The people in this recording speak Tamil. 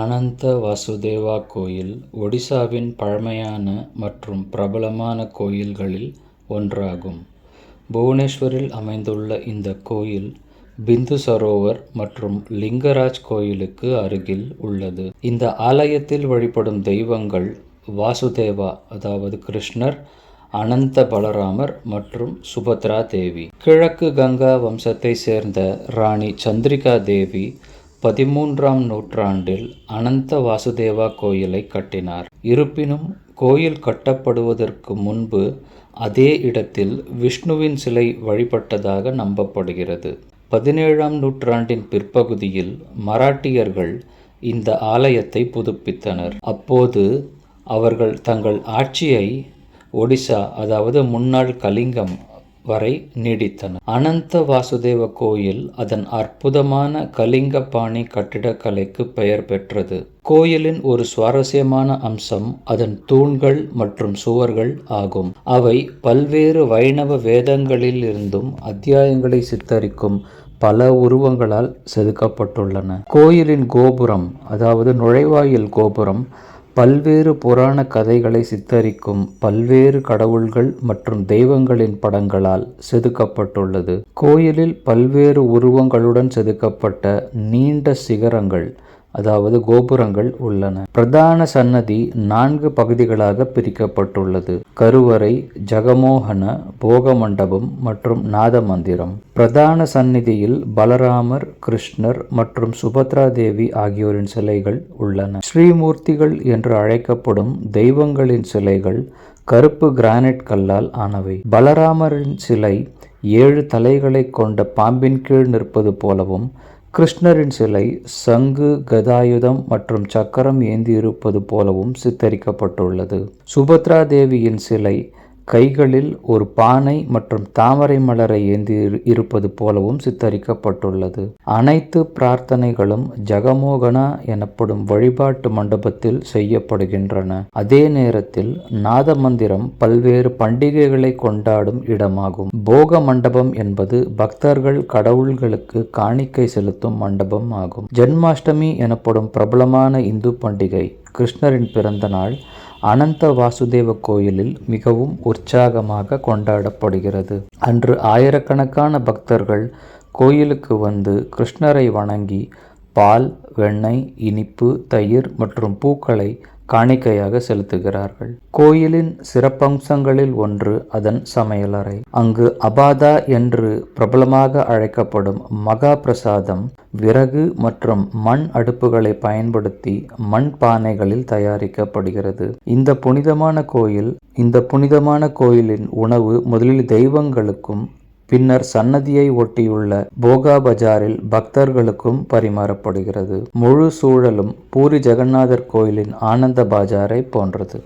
அனந்த வாசுதேவா கோயில் ஒடிசாவின் பழமையான மற்றும் பிரபலமான கோயில்களில் ஒன்றாகும். புவனேஸ்வரில் அமைந்துள்ள இந்த கோயில் பிந்து சரோவர் மற்றும் லிங்கராஜ் கோயிலுக்கு அருகில் உள்ளது. இந்த ஆலயத்தில் வழிபடும் தெய்வங்கள் வாசுதேவா அதாவது கிருஷ்ணர், அனந்த பலராமர் மற்றும் சுபத்ரா தேவி. கிழக்கு கங்கா வம்சத்தை சேர்ந்த ராணி சந்திரிகா தேவி பதிமூன்றாம் நூற்றாண்டில் அனந்த வாசுதேவா கோயிலை கட்டினார். இருப்பினும் கோயில் கட்டப்படுவதற்கு முன்பு அதே இடத்தில் விஷ்ணுவின் சிலை வழிபட்டதாக நம்பப்படுகிறது. பதினேழாம் நூற்றாண்டின் பிற்பகுதியில் மராட்டியர்கள் இந்த ஆலயத்தை புதுப்பித்தனர். அப்போது அவர்கள் தங்கள் ஆட்சியை ஒடிசா அதாவது முன்னாள் கலிங்கம் வரை நீடித்தன அனந்த வாசுதேவ கோயில் அதன் அற்புதமான கலிங்க பாணி கட்டிடக்கலைக்கு பெயர் பெற்றது. கோயிலின் ஒரு சுவாரஸ்யமான அம்சம் அதன் தூண்கள் மற்றும் சுவர்கள் ஆகும். அவை பல்வேறு வைணவ வேதங்களில் இருந்தும் அத்தியாயங்களை சித்தரிக்கும் பல உருவங்களால் செதுக்கப்பட்டுள்ளன. கோயிலின் கோபுரம் அதாவது நுழைவாயில் கோபுரம் பல்வேறு புராண கதைகளை சித்தரிக்கும் பல்வேறு கடவுள்கள் மற்றும் தெய்வங்களின் படங்களால் செதுக்கப்பட்டுள்ளது. கோயிலில் பல்வேறு உருவங்களுடன் செதுக்கப்பட்ட நீண்ட சிகரங்கள் அதாவது கோபுரங்கள் உள்ளன. பிரதான சன்னதி நான்கு பகுதிகளாக பிரிக்கப்பட்டுள்ளது. கருவறை, ஜகமோகன, போக மண்டபம் மற்றும் நாத மந்திரம். பிரதான சந்நிதியில் பலராமர், கிருஷ்ணர் மற்றும் சுபத்ரா தேவி ஆகியோரின் சிலைகள் உள்ளன. ஸ்ரீமூர்த்திகள் என்று அழைக்கப்படும் தெய்வங்களின் சிலைகள் கருப்பு கிரானைட் கல்லால் ஆனவை. பலராமரின் சிலை ஏழு தலைகளை கொண்ட பாம்பின் கீழ் நிற்பது போலவும், கிருஷ்ணரின் சிலை சங்கு, கதாயுதம் மற்றும் சக்கரம் ஏந்தியிருப்பது போலவும் சித்தரிக்கப்பட்டுள்ளது. சுபத்ரா தேவியின் சிலை கைகளில் ஒரு பானை மற்றும் தாமரை மலரை ஏந்தி இருப்பது போலவும் சித்தரிக்கப்பட்டுள்ளது. அனைத்து பிரார்த்தனைகளும் ஜகமோகனா எனப்படும் வழிபாட்டு மண்டபத்தில் செய்யப்படுகின்றன. அதே நேரத்தில் நாத மந்திரம் பல்வேறு பண்டிகைகளை கொண்டாடும் இடமாகும். போக மண்டபம் என்பது பக்தர்கள் கடவுள்களுக்கு காணிக்கை செலுத்தும் மண்டபம் ஆகும். ஜன்மாஷ்டமி எனப்படும் பிரபலமான இந்து பண்டிகை கிருஷ்ணரின் பிறந்த நாள் அனந்த வாசுதேவ கோயிலில் மிகவும் உற்சாகமாக கொண்டாடப்படுகிறது. அன்று ஆயிரக்கணக்கான பக்தர்கள் கோயிலுக்கு வந்து கிருஷ்ணரை வணங்கி பால், வெண்ணெய், இனிப்பு, தயிர் மற்றும் பூக்களை காணிக்கையாக செலுத்துகிறார்கள். கோயிலின் சிறப்பம்சங்களில் ஒன்று அதன் சமையலறை. அங்கு அபாதா என்று பிரபலமாக அழைக்கப்படும் மகா பிரசாதம் விறகு மற்றும் மண் அடுப்புகளை பயன்படுத்தி மண் பானைகளில் தயாரிக்கப்படுகிறது. இந்த புனிதமான கோயில் இந்த புனிதமான கோயிலின் உணவு முதலில் தெய்வங்களுக்கும் பின்னர் சன்னதியை ஒட்டியுள்ள போகா பஜாரில் பக்தர்களுக்கும் பரிமாறப்படுகிறது. முழு சூழலும் பூரி ஜெகநாதர் கோயிலின் ஆனந்த பாஜாரை போன்றது.